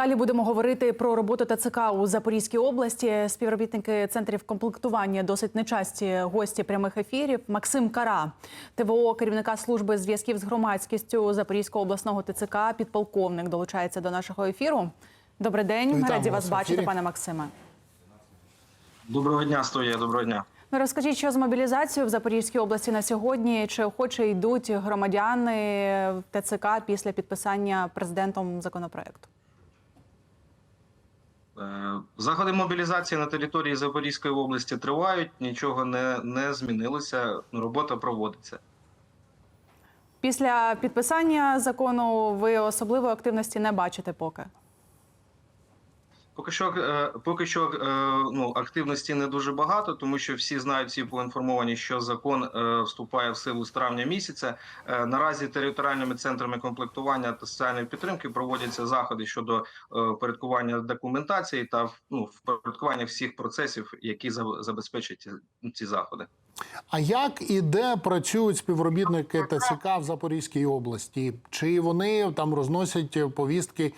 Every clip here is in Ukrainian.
Далі будемо говорити про роботу ТЦК у Запорізькій області. Співробітники центрів комплектування досить нечасті гості прямих ефірів. Максим Кара, ТВО керівника служби зв'язків з громадськістю Запорізького обласного ТЦК, підполковник долучається до нашого ефіру. Добрий день, ми Вітаємо раді вас вас бачити, ефірі. пане Максиме. Доброго дня, студія, доброго дня. Ну, розкажіть, що з мобілізацією в Запорізькій області на сьогодні? Чи охоче йдуть громадяни в ТЦК після підписання президентом законопроекту? Заходи мобілізації на території Запорізької області тривають, нічого не, не змінилося, робота проводиться. Після підписання закону ви особливої активності не бачите поки. Поки що, е, поки що е, ну, активності не дуже багато, тому що всі знають, всі поінформовані, що закон е, вступає в силу з травня місяця. Наразі територіальними центрами комплектування та соціальної підтримки проводяться заходи щодо порядкування документації та ну, впорядкування всіх процесів, які забезпечать ці заходи. А як і де працюють співробітники ТЦК в Запорізькій області? Чи вони там розносять повістки е,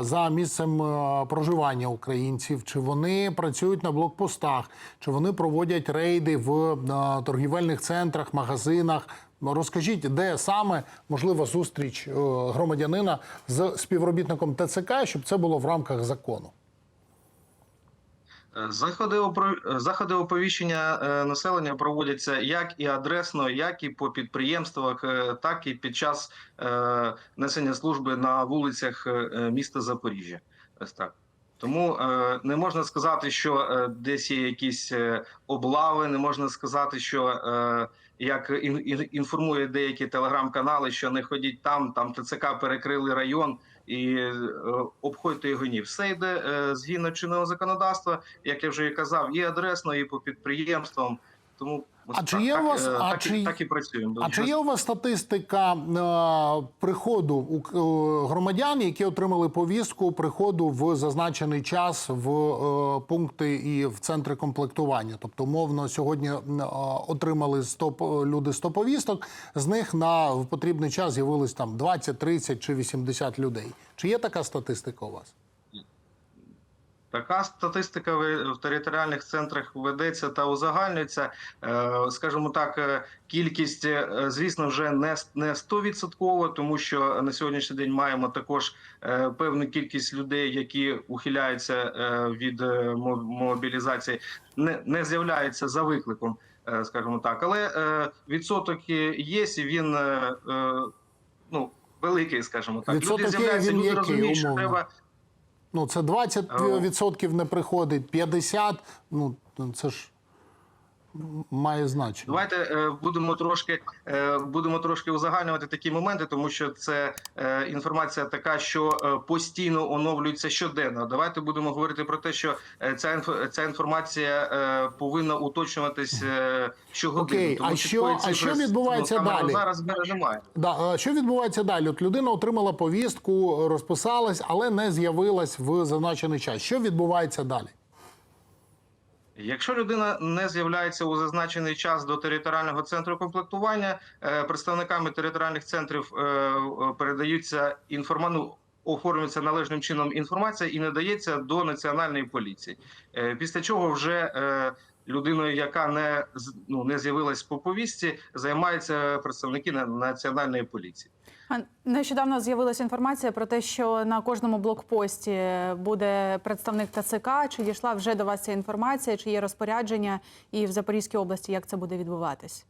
за місцем е, проживання українців? Чи вони працюють на блокпостах? Чи вони проводять рейди в е, торгівельних центрах, магазинах? Розкажіть, де саме можлива зустріч громадянина з співробітником ТЦК, щоб це було в рамках закону? Е, Заходи е, заходи оповіщення е, населення проводяться як і адресно, як і по підприємствах, так і під час несення служби на вулицях міста Запоріжжя. Ось так. Тому е, не можна сказати, що е, десь є якісь е, облави, не можна сказати, що як ін- ін- інформує деякі телеграм-канали, що не ходіть там, там ТЦК перекрили район і обходьте його ні. Все йде згідно чинного законодавства, як я вже і казав, і адресно, і по підприємствам. Тому А чи є у вас- е, а так, чи- так і працюємо. А чи є у вас статистика е, приходу громадян, які отримали повістку приходу в зазначений час в е, пункти і в центри комплектування? Тобто, умовно, сьогодні е, отримали 100, люди 100 повісток, з них на в потрібний час з'явилось там 20, 30 чи 80 людей. Чи є така статистика у вас? Така статистика в територіальних центрах ведеться та узагальнюється. Е, Скажімо так, е, кількість, е, звісно, вже не не 100%, тому що на сьогоднішній день маємо також е, певну кількість людей, які ухиляються е, від е, мобілізації, не, не з'являються за викликом, е, скажімо так. Але е, відсоток є, і він е, е, ну, великий, скажімо так. Відсоток люди з'являються, люди розуміють, що треба. Ну, це 20% не приходить, 50%, ну це ж має значення. Давайте е, будемо трошки е, будемо трошки узагальнювати такі моменти, тому що це е, інформація така, що постійно оновлюється щоденно. Давайте будемо говорити про те, що ця ця інформація повинна уточнюватись щогодини. Окей, тому а що- а що відбувається на далі? Зараз немає. Да, що відбувається далі? От людина отримала повістку, розписалась, але не з'явилась в зазначений час. Що відбувається далі? Якщо людина не з'являється у зазначений час до територіального центру комплектування, е, представниками територіальних центрів е, передаються інформану. оформлюється належним чином інформація і надається до національної поліції. Е, Після чого вже людиною, яка не ну, не з'явилась по повістці, займаються представники на- національної поліції. Нещодавно з'явилася інформація про те, що на кожному блокпості буде представник ТЦК. Чи дійшла вже до вас ця інформація? Чи є розпорядження і в Запорізькій області як це буде відбуватись?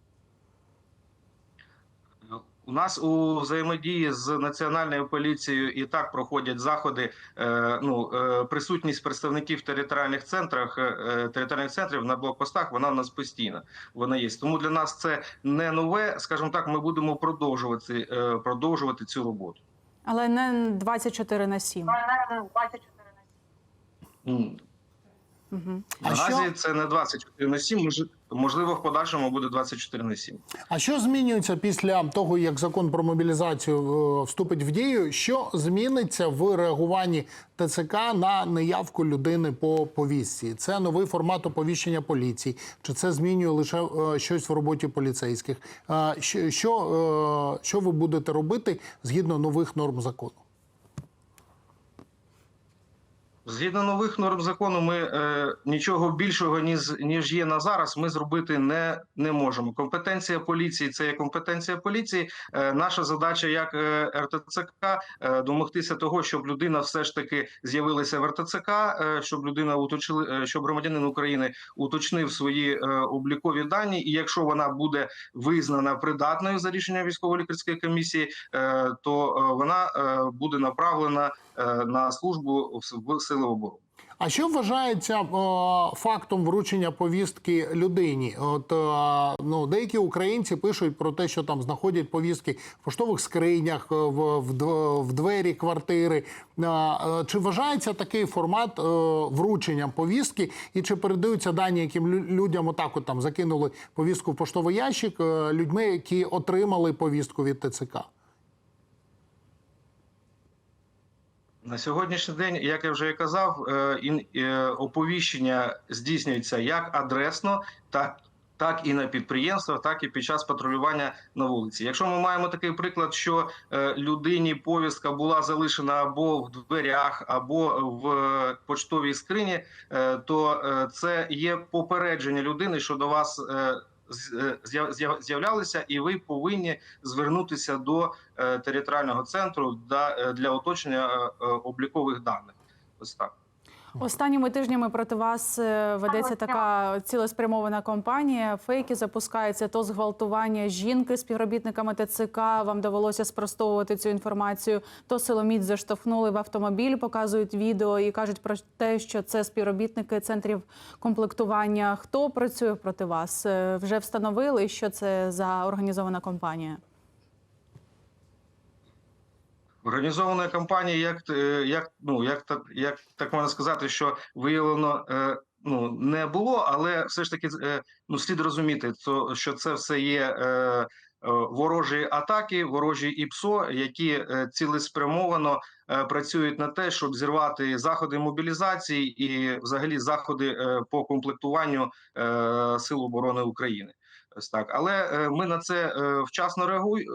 У нас у взаємодії з національною поліцією і так проходять заходи. Е, ну е, присутність представників територіальних центрах е, територіальних центрів на блокпостах. Вона в нас постійна. Вона є. Тому для нас це не нове. скажімо так, ми будемо продовжувати продовжувати цю роботу, але не 24 на 7. Але не 24 на 7. Угу. Наразі що... це не 24 на 7, можливо, в подальшому буде 24 на 7. А що змінюється після того, як закон про мобілізацію е, вступить в дію? Що зміниться в реагуванні ТЦК на неявку людини по повісті? Це новий формат оповіщення поліції, чи це змінює лише е, щось в роботі поліцейських? Е, що, що, що ви будете робити згідно нових норм закону? Згідно нових норм закону, ми е, нічого більшого ніж, ніж є на зараз. Ми зробити не, не можемо. Компетенція поліції це є компетенція поліції. Е, наша задача як е, РТЦК е, домогтися того, щоб людина все ж таки з'явилася в РТЦК, е, щоб людина уточили, е, щоб громадянин України уточнив свої е, облікові дані. І якщо вона буде визнана придатною за рішенням військово-лікарської комісії, е, то е, вона е, буде направлена на службу в сили оборони. А що вважається е, фактом вручення повістки людині? От е, ну деякі українці пишуть про те, що там знаходять повістки в поштових скринях, е, в, в, в двері квартири. Е, е, Чи вважається такий формат е, врученням повістки, і чи передаються дані, яким лю- людям отак от там закинули повістку в поштовий ящик е, людьми, які отримали повістку від ТЦК? На сьогоднішній день, як я вже казав, е, е, оповіщення здійснюється як адресно, так. Так і на підприємствах, так і під час патрулювання на вулиці. Якщо ми маємо такий приклад, що е, людині повістка була залишена або в дверях, або в почтовій скрині, то це є попередження людини, що до вас е, з'являлися, і ви повинні звернутися до е, територіального центру для, е, для уточнення е, облікових даних. Ось так. Останніми тижнями проти вас е, ведеться така цілеспрямована кампанія. Фейки запускаються то зґвалтування жінки співробітниками ТЦК. Вам довелося спростовувати цю інформацію. То силоміць заштовхнули в автомобіль, показують відео і кажуть про те, що це співробітники центрів комплектування. Хто працює проти вас? Е, Вже встановили, що це за організована кампанія? Організована кампанія, як е, як ну як так, як так можна сказати, що виявлено е, ну не було, але все ж таки е, ну слід розуміти, то що це все є. Ворожі атаки, ворожі ІПСО, які цілеспрямовано працюють на те, щоб зірвати заходи мобілізації і, взагалі, заходи е, по комплектуванню е, сил оборони України. Ось так, але е, ми на це е, вчасно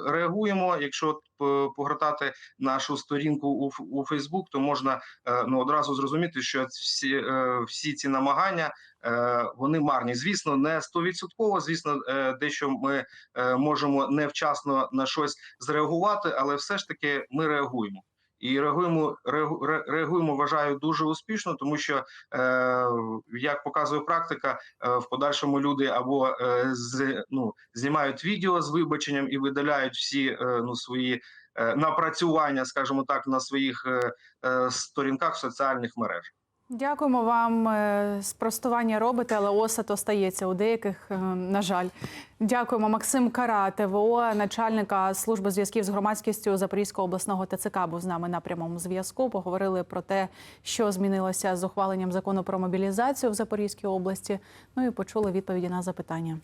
реагуємо. Якщо по- погортати нашу сторінку у, Фейсбук, то можна е, ну одразу зрозуміти, що всі, е, всі ці намагання е, вони марні. Звісно, не стовідсотково. Звісно, е, дещо ми е, можемо невчасно на щось зреагувати, але все ж таки ми реагуємо. І реагуємо, реагу- реагуємо, вважаю, дуже успішно, тому що е, як показує практика, е, в подальшому люди або е, з ну знімають відео з вибаченням і видаляють всі ну свої напрацювання, скажімо так, на своїх сторінках в соціальних мережах. Дякуємо вам. Е, Спростування робите, але осад остається у деяких, е, на жаль. Дякуємо. Максим Кара, ТВО, начальника служби зв'язків з громадськістю Запорізького обласного ТЦК, був з нами на прямому зв'язку. Поговорили про те, що змінилося з ухваленням закону про мобілізацію в Запорізькій області. Ну і почули відповіді на запитання.